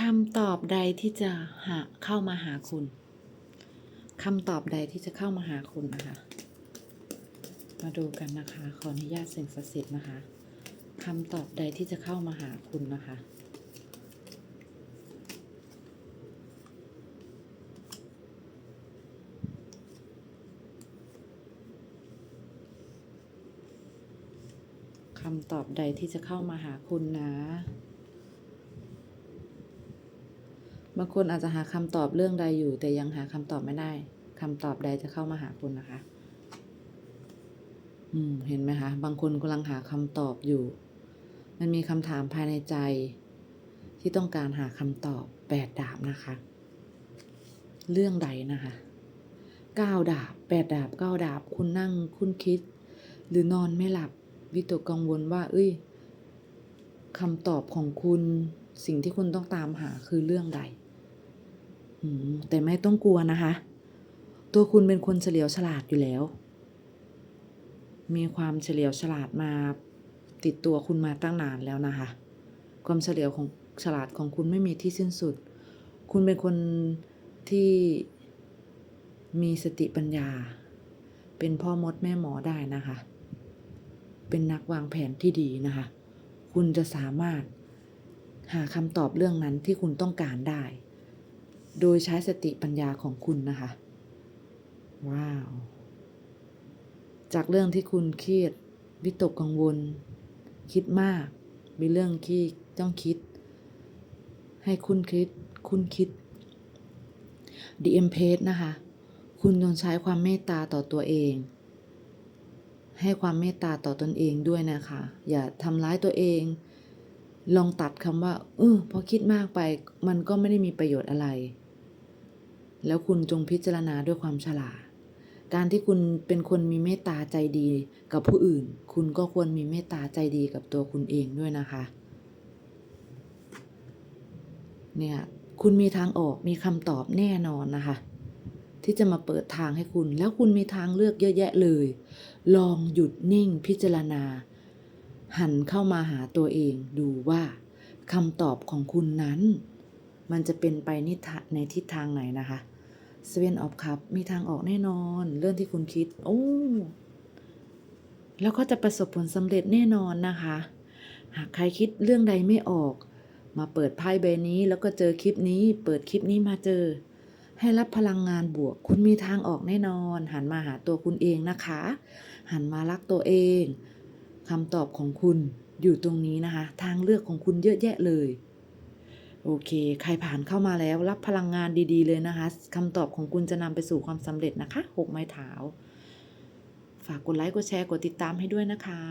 คำตอบใดที่จะหาเข้ามาหาคุณคำตอบใดที่จะเข้ามาหาคุณนะคะ มาดูกันนะคะ ขออนุญาตสิ่งศักดิ์สิทธิ์นะคะคำตอบใดที่จะเข้ามาหาคุณนะคะ คำตอบใดที่จะเข้ามาหาคุณนะ บางคนอาจจะหาคำตอบเรื่องใดอยู่ แต่ยังหาคำตอบไม่ได้คำตอบใดจะเข้ามาหาคุณนะคะ อืม เห็นไหมคะ บางคนกำลังหาคำตอบอยู่ มันมีคำถามภายในใจ ที่ต้องการหาคำตอบแปดดาบนะคะ เรื่องใดนะคะเก้าดาบแปดดาบเก้าดาบ คุณนั่งคุณคิด หรือนอนไม่หลับ วิตกกังวลว่า เอ้ยคำตอบของคุณสิ่งที่คุณต้องตามหาคือเรื่องใด แต่ไม่ต้องกลัวนะคะ ตัวคุณเป็นคนเฉลียวฉลาดอยู่แล้ว มีความเฉลียวฉลาดมาติดตัวคุณมาตั้งนานแล้วนะคะ ความเฉลียวของฉลาดของคุณไม่มีที่สิ้นสุด คุณเป็นคนที่มีสติปัญญา เป็นพ่อมดแม่หมอได้นะคะ เป็นนักวางแผนที่ดีนะคะ คุณจะสามารถหาคำตอบเรื่องนั้นที่คุณต้องการได้ โดยใช้สติปัญญาของคุณนะคะ ว้าว จากเรื่องที่คุณเครียดวิตกกังวล คิดมาก มีเรื่องที่ต้องคิด ให้คุณคิด คุณคิด DM p a g e นะคะ คุณจงใช้ความเมตตาต่อตัวเอง ให้ความเมตตาต่อตนเองด้วยนะคะ อย่าทำร้ายตัวเอง ลองตัดคำว่า เออพอคิดมากไป มันก็ไม่ได้มีประโยชน์อะไร แล้วคุณจงพิจารณาด้วยความฉลาด การที่คุณเป็นคนมีเมตตาใจดีกับผู้อื่น คุณก็ควรมีเมตตาใจดีกับตัวคุณเองด้วยนะคะ เนี่ยคุณมีทางออกมีคำตอบแน่นอนนะคะ ที่จะมาเปิดทางให้คุณ แล้วคุณมีทางเลือกเยอะแยะเลย ลองหยุดนิ่งพิจารณา หันเข้ามาหาตัวเองดูว่าคำตอบของคุณนั้น มันจะเป็นไปในทิศทางไหนนะคะ เซเว่นออฟคัพมีทางออกแน่นอน เรื่องที่คุณคิด โอ้แล้วก็จะประสบผลสำเร็จแน่นอนนะคะ หากใครคิดเรื่องใดไม่ออก มาเปิดไพ่ใบนี้แล้วก็เจอคลิปนี้ เปิดคลิปนี้มาเจอ ให้รับพลังงานบวก คุณมีทางออกแน่นอน หันมาหาตัวคุณเองนะคะ หันมารักตัวเองคำตอบของคุณอยู่ตรงนี้นะคะ ทางเลือกของคุณเยอะแยะเลย โอเค ใครผ่านเข้ามาแล้วรับพลังงานดี ๆ เลยนะคะคำตอบของคุณจะนำไปสู่ความสำเร็จนะคะหกไม้เท้าฝากกดไลค์ กดแชร์ กดติดตามให้ด้วยนะคะ